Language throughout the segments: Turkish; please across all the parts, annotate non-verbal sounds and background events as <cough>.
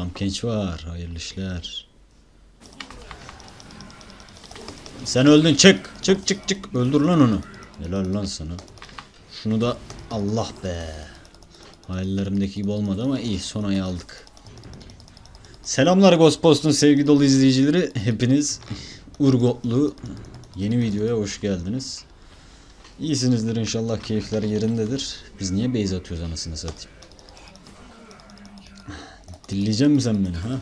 Tam genç var. Hayırlı işler. Sen öldün çık. Çık çık çık. Öldür lan onu. Helal lan sana. Şunu da Allah be. Hayallerimdeki gibi olmadı ama iyi son ayı aldık. Selamlar Ghost Post'un sevgi dolu izleyicileri. Hepiniz Urgotlu yeni videoya hoş geldiniz. İyisinizdir inşallah keyifler yerindedir. Biz niye base atıyoruz anasını satayım? Dilleyecek misin sen beni ha?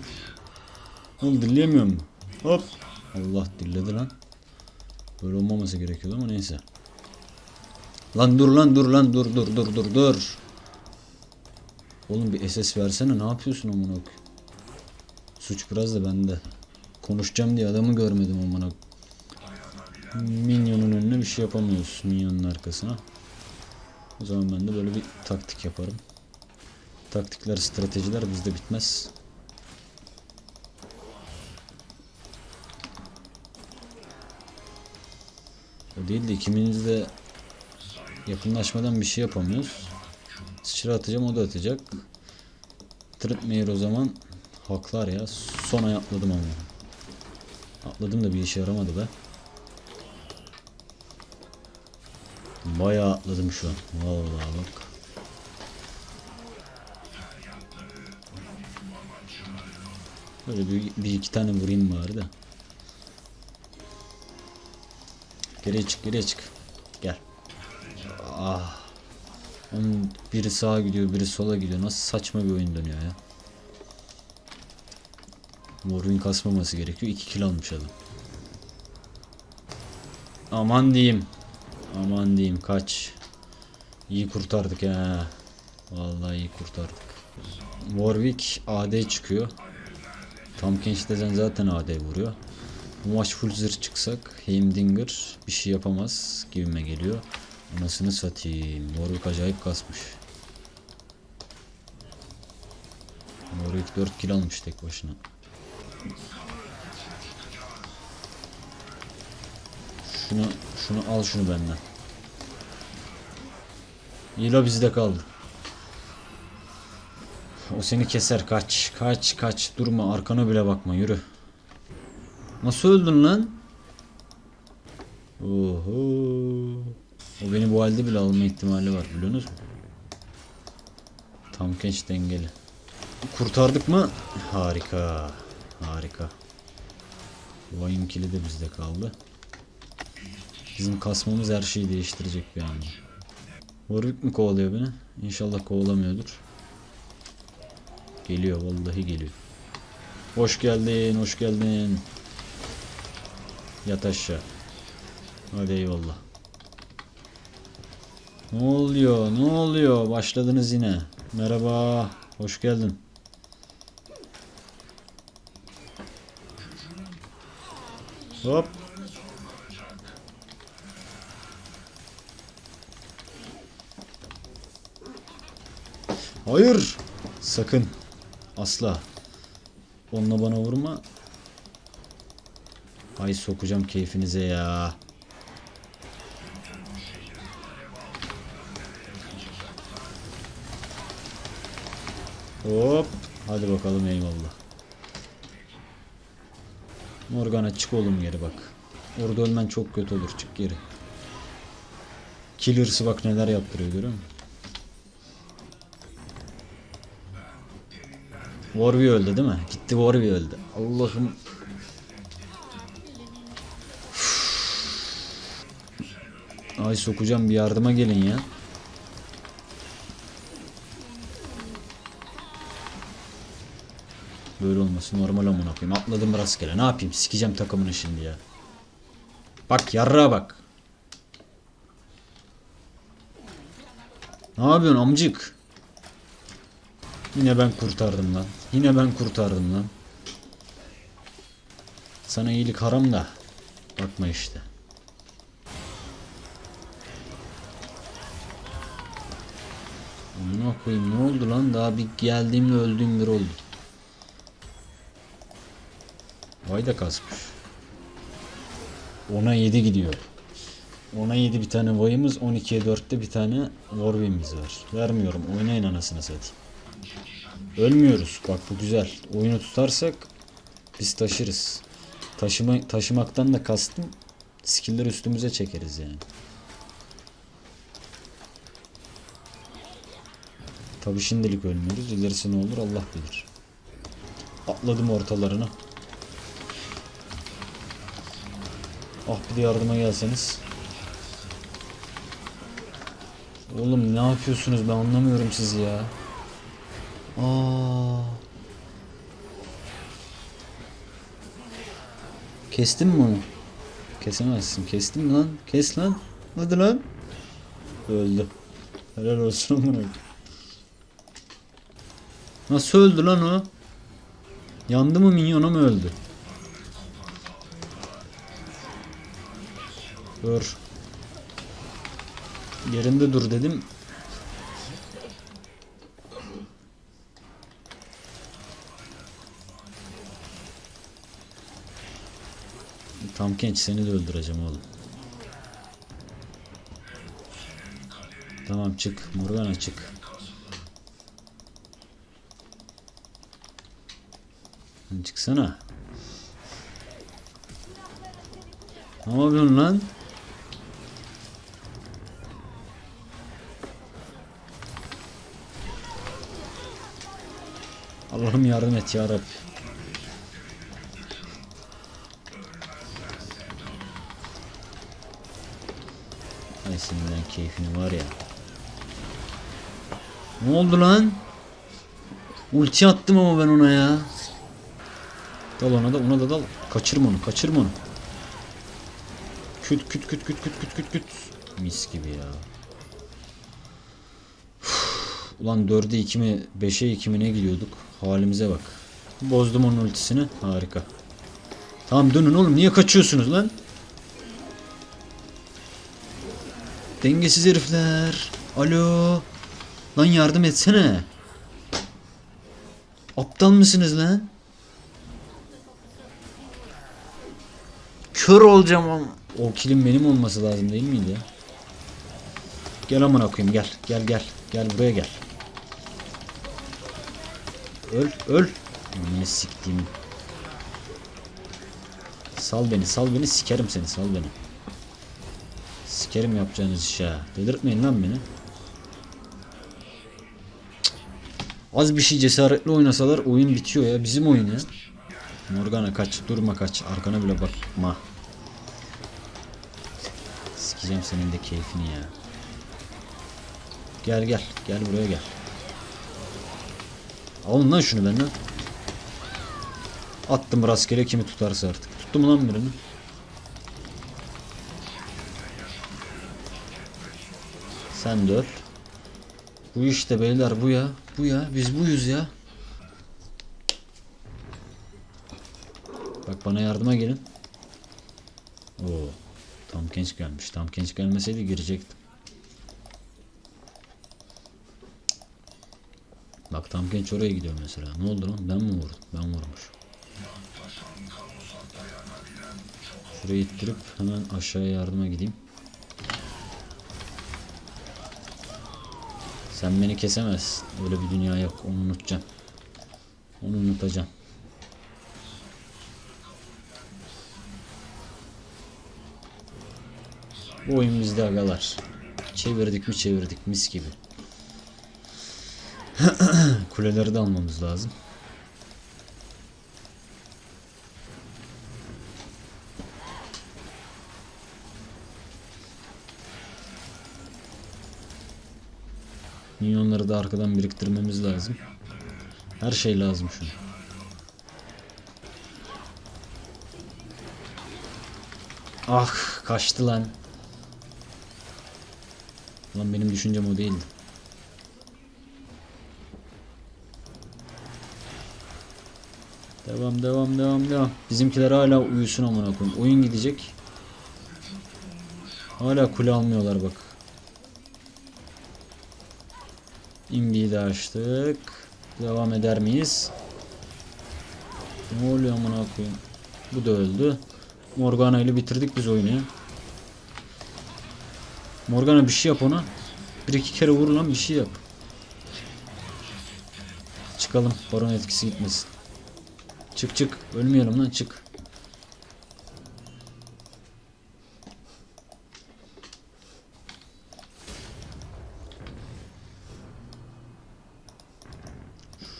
Oğlum dilleyemiyor? Hop. Allah dilledi lan. Böyle olmaması gerekiyordu ama neyse. Lan dur lan dur lan dur dur dur dur dur. Oğlum bir SS versene ne yapıyorsun amına? Suç biraz da bende. Konuşacağım diye adamı görmedim amına. Minyonun önüne bir şey yapamıyoruz minyonun arkasına. O zaman ben de böyle bir taktik yaparım. Taktikler, stratejiler bizde bitmez. O değil de ikimiz de yakınlaşmadan bir şey yapamıyoruz. Sıçra atacağım o da atacak. Tripmeyer o zaman haklar ya. Sona atladım ama. Atladım da bir işe yaramadı be. Bayağı atladım şu an. Vallahi bak. Böyle bir, bir iki tane vurayım bari de. Geriye çık geriye çık. Gel. Ah. Onun biri sağa gidiyor biri sola gidiyor. Nasıl saçma bir oyun dönüyor ya. Warwing kasmaması gerekiyor. 2 kill almış adam. Aman diyeyim. Aman diyeyim kaç. İyi kurtardık ha. Vallahi iyi kurtardık. Warwick AD çıkıyor. Tam Kench Dezen zaten AD vuruyor. Bu maç full zırh çıksak Heimdinger bir şey yapamaz gibime geliyor. Anasını satayım. Warwick acayip kasmış. Warwick 4 kill almış tek başına. Şunu şunu al şunu benden. Yilo bizde kaldı. O seni keser kaç kaç kaç durma arkana bile bakma yürü. Nasıl öldün lan? Oho. O beni bu halde bile alma ihtimali var biliyorsunuz mu? Tam genç dengeli. Kurtardık mı? Harika. Harika. Vayın kili de bizde kaldı. Bizim kasmamız her şeyi değiştirecek bir anda. Warwick mi kovalıyor beni? İnşallah kovalamıyordur. Geliyor vallahi geliyor. Hoş geldin, hoş geldin. Yat aşağı. Hadi eyvallah. Ne oluyor? Ne oluyor? Başladınız yine. Merhaba. Hoş geldin. Hop. Hayır. Sakın. Asla. Onunla bana vurma. Ay sokacağım keyfinize ya. Hop. Hadi bakalım eyvallah. Morgana çık oğlum geri bak. Orada ölmen çok kötü olur. Çık geri. Killers'ı bak neler yaptırıyor görüyor musun? Warby öldü değil mi? Gitti Warby öldü. Allah'ım. Ay sokacağım bir yardıma gelin ya. Böyle olması normal amına koyayım. Atladım rastgele. Ne yapayım? Sikeceğim takımını şimdi ya. Bak yarrağa bak. Ne yapıyorsun amcık? Yine ben kurtardım lan. Yine ben kurtardım lan. Sana iyilik haram da. Bakma işte. Amına koyayım ne oldu lan? Daha bir geldiğimde öldüğüm bir oldu. Vay da kasmış. Ona 7 gidiyor. Ona 7 bir tane vayımız, 12'ye 4'te bir tane Warwing'imiz var. Vermiyorum. Oynayın anasını satayım. Ölmüyoruz. Bak bu güzel. Oyunu tutarsak biz taşırız. Taşıma, taşımaktan da kastım skill'ler üstümüze çekeriz yani. Tabi şimdilik ölmüyoruz. İlerisi ne olur Allah bilir. Atladım ortalarına. Ah bir de yardıma gelseniz. Oğlum ne yapıyorsunuz ben anlamıyorum sizi ya. Aa. Kestin mi onu? Kesemezsin. Kestin mi lan? Kes lan. Hadi lan. Öldü. Helal olsun amına. Nasıl öldü lan o? Yandı mı minyona mı öldü? Dur. Yerinde dur dedim. Tam genç seni de öldüreceğim oğlum. Tamam çık. Morgana çık. Çıksana. Ne yapıyorsun lan? Allah'ım yardım et ya. Ben keyfini var ya. Ne oldu lan? Ulti attım ama ben ona ya. Dal ona da ona da dal. Kaçırma onu kaçırma onu. Küt küt küt küt küt küt küt küt. Mis gibi ya. Üf, Ulan 4'e 2 mi 5'e 2 mi ne gidiyorduk? Halimize bak. Bozdum onun ultisini. Harika. Tamam dönün oğlum niye kaçıyorsunuz lan? Dengesiz herifler. Alo. Lan yardım etsene. Aptal mısınız lan? Kör olacağım ama. O kilim benim olması lazım değil miydi? Gel amına koyayım gel. Gel gel. Gel buraya gel. Öl öl. Ne siktiğimi. Sal beni sal beni sikerim seni sal beni. Sikerim yapacağınız işe. ha. Delirtmeyin lan beni. Az bir şey cesaretli oynasalar oyun bitiyor ya. Bizim oyun ya. Morgana kaç. Durma kaç. Arkana bile bakma. Sikeceğim senin de keyfini ya. Gel gel. Gel buraya gel. Alın lan şunu benden. Attım rastgele kimi tutarsa artık. Tuttum lan birini. Sen de. Bu işte beyler bu ya. Bu ya. Biz buyuz ya. Bak bana yardıma gelin. Oo. Tam genç gelmiş. Tam genç gelmeseydi girecektim. Bak tam genç oraya gidiyor mesela. Ne oldu lan? Ben mi vurdum? Ben vurmuş. Şurayı ittirip hemen aşağıya yardıma gideyim. Sen beni kesemezsin. Öyle bir dünya yok. Onu unutacağım. Onu unutacağım. Bu oyun bizde agalar. Çevirdik mi çevirdik mis gibi. <clears throat> Kuleleri de almamız lazım. Minyonları da arkadan biriktirmemiz lazım. Her şey lazım şu. Ah kaçtı lan. Lan benim düşüncem o değildi. Devam devam devam devam. Bizimkiler hala uyusun amına koyayım. Oyun gidecek. Hala kule almıyorlar bak. İmbiyi de açtık. Devam eder miyiz? Ne oluyor amına koyayım? Bu da öldü. Morgana ile bitirdik biz oyunu. Morgana bir şey yap ona. Bir iki kere vur lan bir şey yap. çıkalım. Baron etkisi gitmesin. Çık çık. Ölmeyelim lan çık.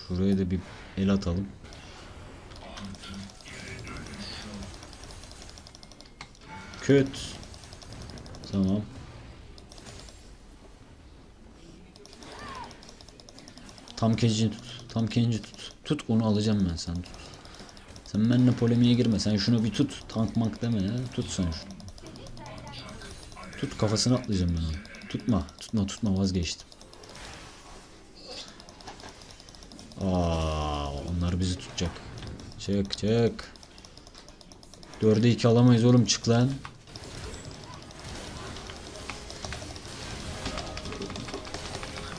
Şuraya da bir el atalım. Köt. Tamam. Tam kenci tut. Tam kenci tut. Tut onu alacağım ben sen tut. Sen benimle polemiğe girme. Sen şunu bir tut. Tank mank deme ya. Tut sen şunu. Tut kafasını atlayacağım ben onu. Tutma. Tutma tutma vazgeçtim. Çık çık. Dörde iki alamayız oğlum çık lan.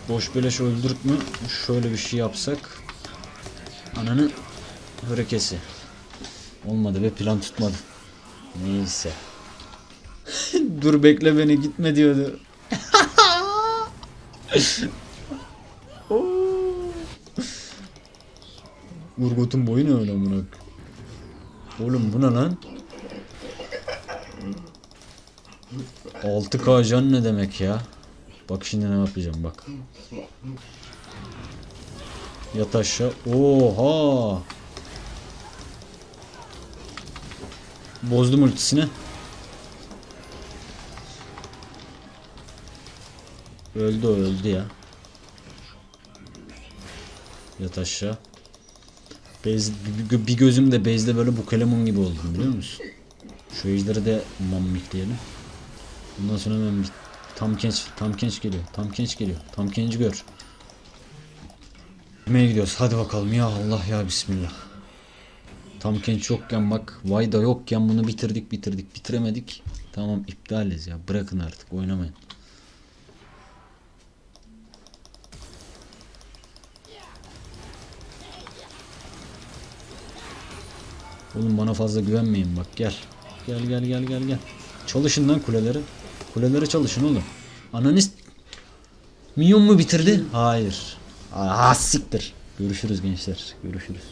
Boş beleş öldürük mü? Şöyle bir şey yapsak. Ananın hörekesi. Olmadı ve plan tutmadı. Neyse. <laughs> Dur bekle beni gitme diyordu. <laughs> Urgot'un boyu ne öyle amına? Oğlum bu ne lan? 6K can ne demek ya? Bak şimdi ne yapacağım bak. Yat aşağı. Oha! Bozdum ultisini. Öldü o öldü ya. Yat aşağı. Bez, bir, gözüm de bezde böyle bu kalemun gibi oldum biliyor musun? Şu ejderi de mammikleyelim. Bundan sonra bir tam genç tam genç geliyor. Tam genç geliyor. Tam genç gör. Yemeğe gidiyoruz. Hadi bakalım ya Allah ya bismillah. Tam genç yokken bak Vayda yokken bunu bitirdik bitirdik bitiremedik. Tamam iptaliz ya bırakın artık oynamayın. Oğlum bana fazla güvenmeyin bak gel. Gel gel gel gel gel. Çalışın lan kuleleri. Kuleleri çalışın oğlum. Ananist Minyon mu bitirdi? Hayır. Aa siktir. Görüşürüz gençler. Görüşürüz.